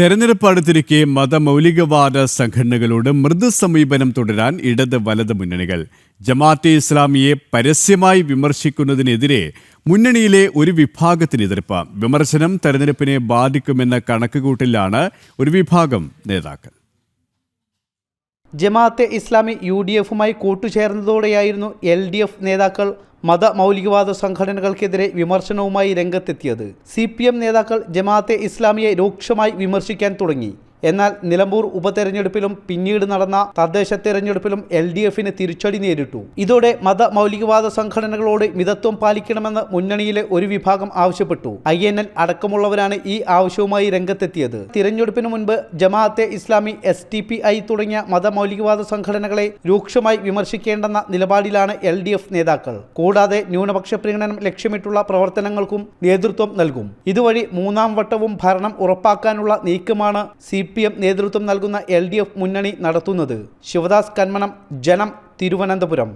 തെരഞ്ഞെടുപ്പ് അടുത്തിരിക്കെ മതമൗലികവാദ സംഘടനകളോട് മൃദു സമീപനം തുടരാൻ ഇടത് വലത് മുന്നണികൾ. ജമാഅത്തെ ഇസ്ലാമിയെ പരസ്യമായി വിമർശിക്കുന്നതിനെതിരെ മുന്നണിയിലെ ഒരു വിഭാഗത്തിന് എതിർപ്പ്. വിമർശനം തെരഞ്ഞെടുപ്പിനെ ബാധിക്കുമെന്ന കണക്കുകൂട്ടിലാണ് ഒരു വിഭാഗം നേതാക്കൾ. ജമാഅത്തെ ഇസ്ലാമി യു ഡി എഫുമായി കൂട്ടുചേർന്നതോടെയായിരുന്നു എൽ ഡി എഫ് നേതാക്കൾ മതമൗലികവാദ സംഘടനകൾക്കെതിരെ വിമർശനവുമായി രംഗത്തെത്തിയത്. സി പി എം നേതാക്കൾ ജമാഅത്തെ ഇസ്ലാമിയെ രൂക്ഷമായി വിമർശിക്കാൻ തുടങ്ങി. എന്നാൽ നിലമ്പൂർ ഉപതെരഞ്ഞെടുപ്പിലും പിന്നീട് നടന്ന തദ്ദേശ തെരഞ്ഞെടുപ്പിലും എൽ ഡി എഫിന് തിരിച്ചടി നേരിട്ടു. ഇതോടെ മത മൗലികവാദ സംഘടനകളോട് മിതത്വം പാലിക്കണമെന്ന് മുന്നണിയിലെ ഒരു വിഭാഗം ആവശ്യപ്പെട്ടു. ഐ എൻ എൽ അടക്കമുള്ളവരാണ് ഈ ആവശ്യവുമായി രംഗത്തെത്തിയത്. തിരഞ്ഞെടുപ്പിന് മുൻപ് Jamaat e Islami S T P I തുടങ്ങിയ മതമൗലികവാദ സംഘടനകളെ രൂക്ഷമായി വിമർശിക്കേണ്ടെന്ന നിലപാടിലാണ് എൽ ഡി എഫ് നേതാക്കൾ. കൂടാതെ ന്യൂനപക്ഷ പ്രീണനം ലക്ഷ്യമിട്ടുള്ള പ്രവർത്തനങ്ങൾക്കും നേതൃത്വം നൽകും. ഇതുവഴി മൂന്നാം വട്ടവും ഭരണം ഉറപ്പാക്കാനുള്ള നീക്കമാണ് സി പി എം നേതൃത്വം നൽകുന്ന എൽ ഡി എഫ് മുന്നണി നടത്തുന്നത്. ശിവദാസ് കന്മണം ജനം തിരുവനന്തപുരം.